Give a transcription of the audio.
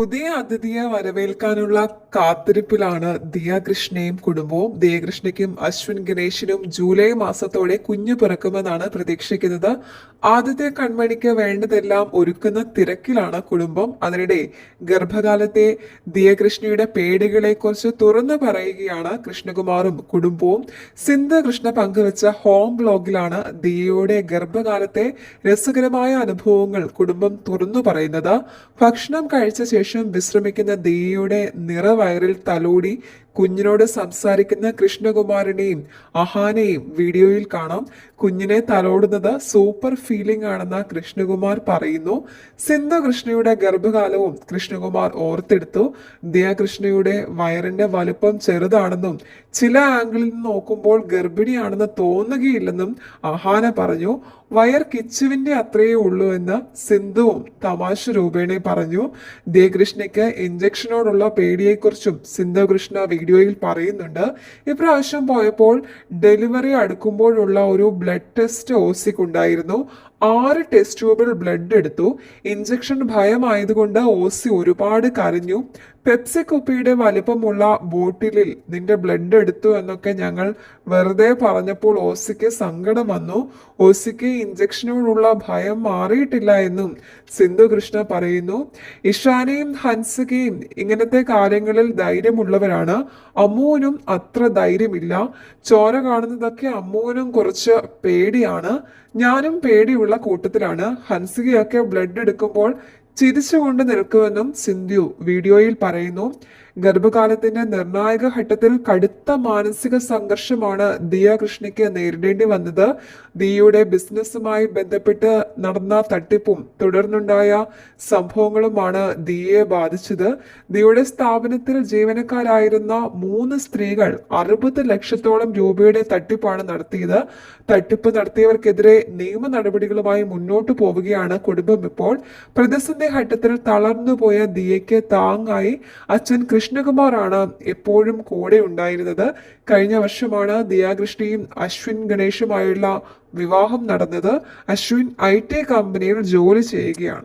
പുതിയ അതിഥിയെ വരവേൽക്കാനുള്ള കാത്തിരിപ്പിലാണ് ദിയ കൃഷ്ണയും കുടുംബവും. ദിയകൃഷ്ണയ്ക്കും അശ്വിൻ ഗണേശിനും ജൂലൈ മാസത്തോടെ കുഞ്ഞു പിറക്കുമെന്നാണ് പ്രതീക്ഷിക്കുന്നത്. ആദ്യത്തെ കൺമണിക്ക് വേണ്ടതെല്ലാം ഒരുക്കുന്ന തിരക്കിലാണ് കുടുംബം. അതിനിടെ ഗർഭകാലത്തെ ദിയകൃഷ്ണയുടെ പേടികളെ കുറിച്ച് തുറന്നു പറയുകയാണ് കൃഷ്ണകുമാറും കുടുംബവും. സിന്ധു കൃഷ്ണ പങ്കുവച്ച ഹോം ബ്ലോഗിലാണ് ദിയയുടെ ഗർഭകാലത്തെ രസകരമായ അനുഭവങ്ങൾ കുടുംബം തുറന്നു പറയുന്നത്. ഭക്ഷണം കഴിച്ച ശേഷം വിശ്രമിക്കുന്ന ദേവിയുടെ നിറവയറിൽ തലോടി കുഞ്ഞിനോട് സംസാരിക്കുന്ന കൃഷ്ണകുമാരനെയും അഹാനെയും വീഡിയോയിൽ കാണാം. കുഞ്ഞിനെ തലോടുന്നത് സൂപ്പർ ഫീലിംഗ് ആണെന്ന് കൃഷ്ണകുമാർ പറയുന്നു. സിന്ധു കൃഷ്ണയുടെ ഗർഭകാലവും കൃഷ്ണകുമാർ ഓർത്തെടുത്തു. ദയാകൃഷ്ണയുടെ വയറിന്റെ വലുപ്പം ചെറുതാണെന്നും ചില ആംഗിളിൽ നിന്ന് നോക്കുമ്പോൾ ഗർഭിണിയാണെന്ന് തോന്നുകയില്ലെന്നും അഹാന പറഞ്ഞു. വയർ കിച്ചുവിന്റെ അത്രയേ ഉള്ളൂ എന്ന് സിന്ധുവും തമാശ രൂപേണെ പറഞ്ഞു. ദേകൃഷ്ണയ്ക്ക് ഇഞ്ചക്ഷനോടുള്ള പേടിയെക്കുറിച്ചും സിന്ധു കൃഷ്ണ വീഡിയോയിൽ പറയുന്നുണ്ട്. ഇപ്രാവശ്യം പോയപ്പോൾ ഡെലിവറി അടുക്കുമ്പോഴുള്ള ഒരു ബ്ലഡ് ടെസ്റ്റ് ഓസിക്കുണ്ടായിരുന്നു. ആറ് ടെസ്റ്റ് ട്യൂബിൽ ബ്ലഡ് എടുത്തു. ഇഞ്ചക്ഷൻ ഭയമായതുകൊണ്ട് ഓസി ഒരുപാട് കരഞ്ഞു. പെപ്സി കുപ്പിയുടെ വലിപ്പമുള്ള ബോട്ടിലിൽ നിന്റെ ബ്ലഡ് എടുത്തു എന്നൊക്കെ ഞങ്ങൾ വെറുതെ പറഞ്ഞപ്പോൾ ഓസിക്ക് സങ്കടം വന്നു. ഓസിക്ക് ഇഞ്ചക്ഷനോടുള്ള ഭയം മാറിയിട്ടില്ല എന്നും സിന്ധു കൃഷ്ണ പറയുന്നു. ഇഷാനയും ഹൻസികയും ഇങ്ങനത്തെ കാര്യങ്ങളിൽ ധൈര്യമുള്ളവരാണ്. അമ്മുവിനും അത്ര ധൈര്യമില്ല. ചോര കാണുന്നതൊക്കെ അമ്മുവിനും കുറച്ച് പേടിയാണ്. ഞാനും പേടിയുള്ള കൂട്ടത്തിലാണ്. ഹൻസികയൊക്കെ ബ്ലഡ് എടുക്കുമ്പോൾ ചിരിച്ചുകൊണ്ട് നിൽക്കുമെന്നും സിന്ധു വീഡിയോയിൽ പറയുന്നു. ഗർഭകാലത്തിന്റെ നിർണായക ഘട്ടത്തിൽ കടുത്ത മാനസിക സംഘർഷമാണ് ദിയ കൃഷ്ണയ്ക്ക് നേരിടേണ്ടി വന്നത്. ദിയയുടെ ബിസിനസ്സുമായി ബന്ധപ്പെട്ട് നടന്ന തട്ടിപ്പും തുടർന്നുണ്ടായ സംഭവങ്ങളുമാണ് ദിയയെ ബാധിച്ചത്. ദിയയുടെ സ്ഥാപനത്തിൽ ജീവനക്കാരായിരുന്ന മൂന്ന് സ്ത്രീകൾ അറുപത് ലക്ഷത്തോളം രൂപയുടെ തട്ടിപ്പാണ് നടത്തിയത്. തട്ടിപ്പ് നടത്തിയവർക്കെതിരെ നിയമ നടപടികളുമായി മുന്നോട്ടു പോവുകയാണ് കുടുംബം ഇപ്പോൾ. പ്രതിസന്ധി ഘട്ടത്തിൽ തളർന്നുപോയ ദിയയ്ക്ക് താങ്ങായി അച്ഛൻ കൃഷ്ണകുമാറാണ് എപ്പോഴും കൂടെ ഉണ്ടായിരുന്നത്. കഴിഞ്ഞ വർഷമാണ് ദിയാകൃഷ്ണയും അശ്വിൻ ഗണേഷുമായുള്ള വിവാഹം നടന്നത്. അശ്വിൻ ഐ ടി കമ്പനിയിൽ ജോലി ചെയ്യുകയാണ്.